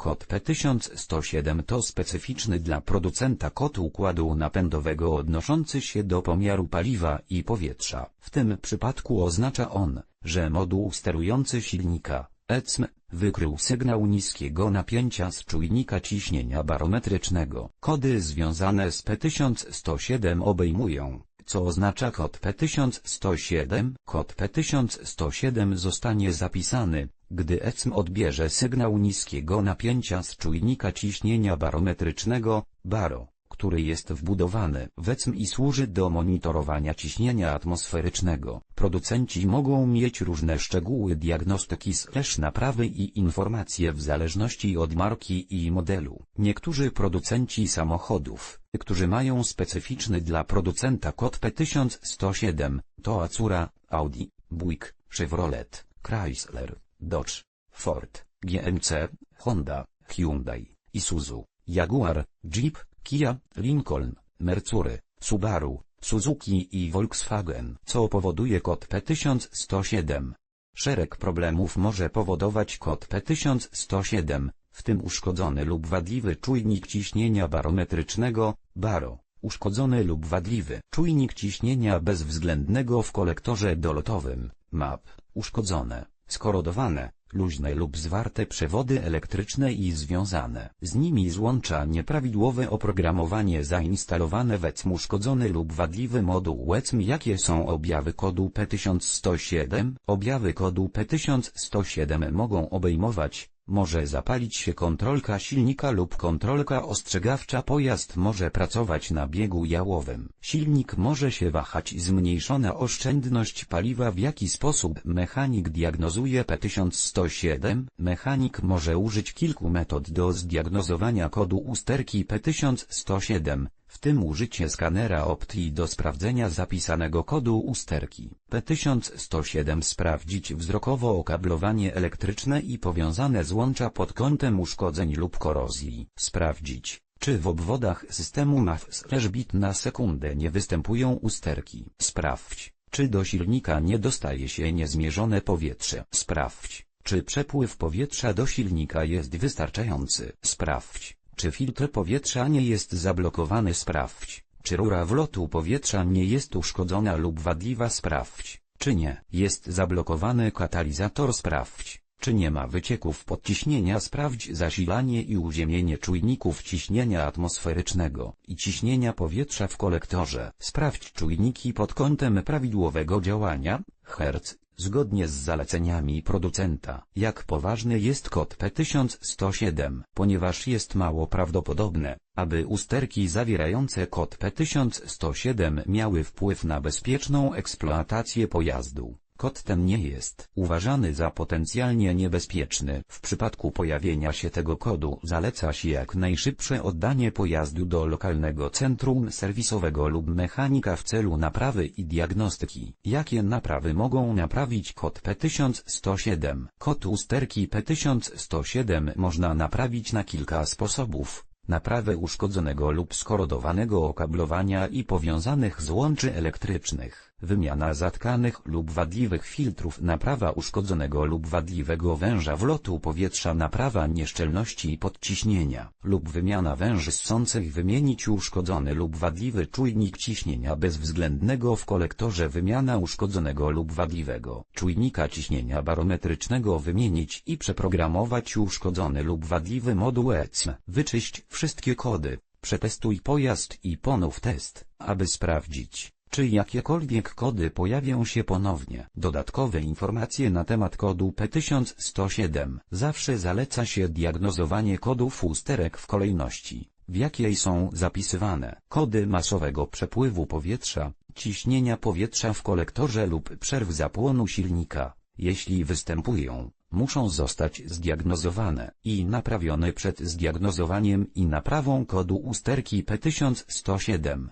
Kod P1107 to specyficzny dla producenta kod układu napędowego odnoszący się do pomiaru paliwa i powietrza. W tym przypadku oznacza on, że moduł sterujący silnika ECM wykrył sygnał niskiego napięcia z czujnika ciśnienia barometrycznego. Kody związane z P1107 obejmują co oznacza kod P1107. Kod P1107 zostanie zapisany, gdy ECM odbierze sygnał niskiego napięcia z czujnika ciśnienia barometrycznego, baro, który jest wbudowany w ECM i służy do monitorowania ciśnienia atmosferycznego. Producenci mogą mieć różne szczegóły diagnostyki slash naprawy i informacje w zależności od marki i modelu. Niektórzy producenci samochodów, którzy mają specyficzny dla producenta kod P1107, to Acura, Audi, Buick, Chevrolet, Chrysler, Dodge, Ford, GMC, Honda, Hyundai, Isuzu, Jaguar, Jeep, Kia, Lincoln, Mercury, Subaru, Suzuki i Volkswagen, co powoduje kod P1107. Szereg problemów może powodować kod P1107, w tym uszkodzony lub wadliwy czujnik ciśnienia barometrycznego, baro, uszkodzony lub wadliwy czujnik ciśnienia bezwzględnego w kolektorze dolotowym, MAP, uszkodzone, skorodowane, luźne lub zwarte przewody elektryczne i związane z nimi złącza nieprawidłowe oprogramowanie zainstalowane w ECM uszkodzony lub wadliwy moduł ECM Jakie są objawy kodu P1107? Objawy kodu P1107 mogą obejmować może zapalić się kontrolka silnika lub kontrolka ostrzegawcza pojazd może pracować na biegu jałowym. Silnik może się wahać zmniejszona oszczędność paliwa w jaki sposób mechanik diagnozuje P1107? Mechanik może użyć kilku metod do zdiagnozowania kodu usterki P1107 w tym użycie skanera optii do sprawdzenia zapisanego kodu usterki. P1107 sprawdzić wzrokowo okablowanie elektryczne i powiązane złącza pod kątem uszkodzeń lub korozji. Sprawdzić, czy w obwodach systemu MAF/bit na sekundę nie występują usterki. Sprawdź, czy do silnika nie dostaje się niezmierzone powietrze. Sprawdź, czy przepływ powietrza do silnika jest wystarczający. Sprawdź, czy filtr powietrza nie jest zablokowany sprawdź, czy rura wlotu powietrza nie jest uszkodzona lub wadliwa sprawdź, czy nie jest zablokowany katalizator sprawdź, czy nie ma wycieków podciśnienia sprawdź zasilanie i uziemienie czujników ciśnienia atmosferycznego i ciśnienia powietrza w kolektorze. Sprawdź czujniki pod kątem prawidłowego działania, Hertz, zgodnie z zaleceniami producenta. Jak poważny jest kod P1107, ponieważ jest mało prawdopodobne, aby usterki zawierające kod P1107 miały wpływ na bezpieczną eksploatację pojazdu. Kod ten nie jest uważany za potencjalnie niebezpieczny. W przypadku pojawienia się tego kodu zaleca się jak najszybsze oddanie pojazdu do lokalnego centrum serwisowego lub mechanika w celu naprawy i diagnostyki. Jakie naprawy mogą naprawić kod P1107? Kod usterki P1107 można naprawić na kilka sposobów naprawę uszkodzonego lub skorodowanego okablowania i powiązanych złączy elektrycznych, wymiana zatkanych lub wadliwych filtrów, naprawa uszkodzonego lub wadliwego węża wlotu powietrza, naprawa nieszczelności podciśnienia lub wymiana węży ssących, wymienić uszkodzony lub wadliwy czujnik ciśnienia bezwzględnego w kolektorze, wymiana uszkodzonego lub wadliwego czujnika ciśnienia barometrycznego, wymienić i przeprogramować uszkodzony lub wadliwy moduł ECM, wyczyść wszystkie kody, przetestuj pojazd i ponów test, aby sprawdzić, czy jakiekolwiek kody pojawią się ponownie. Dodatkowe informacje na temat kodu P1107. Zawsze zaleca się diagnozowanie kodów usterek w kolejności, w jakiej są zapisywane kody masowego przepływu powietrza, ciśnienia powietrza w kolektorze lub przerw zapłonu silnika. Jeśli występują, muszą zostać zdiagnozowane i naprawione przed zdiagnozowaniem i naprawą kodu usterki P1107.